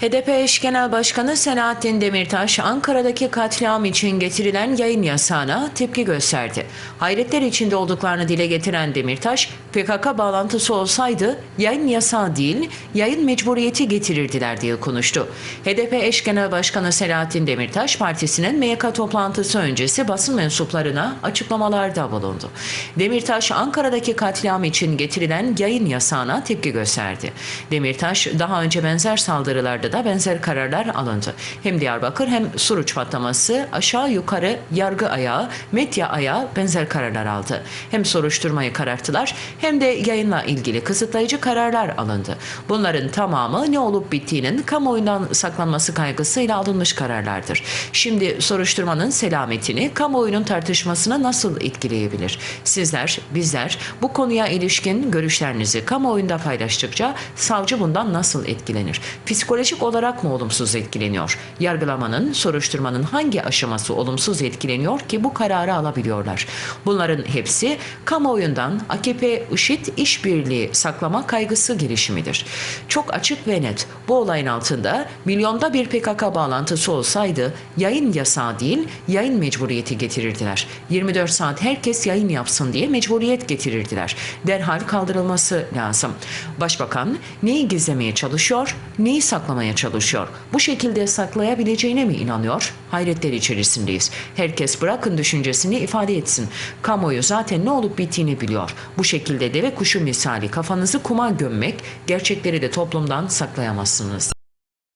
HDP eş genel başkanı Selahattin Demirtaş, Ankara'daki katliam için getirilen yayın yasağına tepki gösterdi. Hayretler içinde olduklarını dile getiren Demirtaş, PKK bağlantısı olsaydı yayın yasağı değil, yayın mecburiyeti getirirdiler diye konuştu. HDP eş genel başkanı Selahattin Demirtaş, partisinin MYK toplantısı öncesi basın mensuplarına açıklamalarda bulundu. Demirtaş, Ankara'daki katliam için getirilen yayın yasağına tepki gösterdi. Demirtaş, daha önce benzer saldırılarda da benzer kararlar alındı. Hem Diyarbakır hem Suruç patlaması aşağı yukarı yargı ayağı, medya ayağı benzer kararlar aldı. Hem soruşturmayı kararttılar hem de yayınla ilgili kısıtlayıcı kararlar alındı. Bunların tamamı ne olup bittiğinin kamuoyundan saklanması kaygısıyla alınmış kararlardır. Şimdi soruşturmanın selametini kamuoyunun tartışmasına nasıl etkileyebilir? Sizler, bizler bu konuya ilişkin görüşlerinizi kamuoyunda paylaştıkça savcı bundan nasıl etkilenir? Psikolojik olarak mı olumsuz etkileniyor? Yargılamanın, soruşturmanın hangi aşaması olumsuz etkileniyor ki bu kararı alabiliyorlar? Bunların hepsi kamuoyundan AKP IŞİD işbirliği saklama kaygısı girişimidir. Çok açık ve net. Bu olayın altında milyonda bir PKK bağlantısı olsaydı yayın yasağı değil, yayın mecburiyeti getirirdiler. 24 saat herkes yayın yapsın diye mecburiyet getirirdiler. Derhal kaldırılması lazım. Başbakan neyi gizlemeye çalışıyor, neyi saklamaya çalışıyor? Bu şekilde saklayabileceğine mi inanıyor? Hayretler içerisindeyiz. Herkes bırakın düşüncesini ifade etsin. Kamuoyu zaten ne olup bittiğini biliyor. Bu şekilde deve kuşu misali kafanızı kuma gömmek, gerçekleri de toplumdan saklayamazsınız.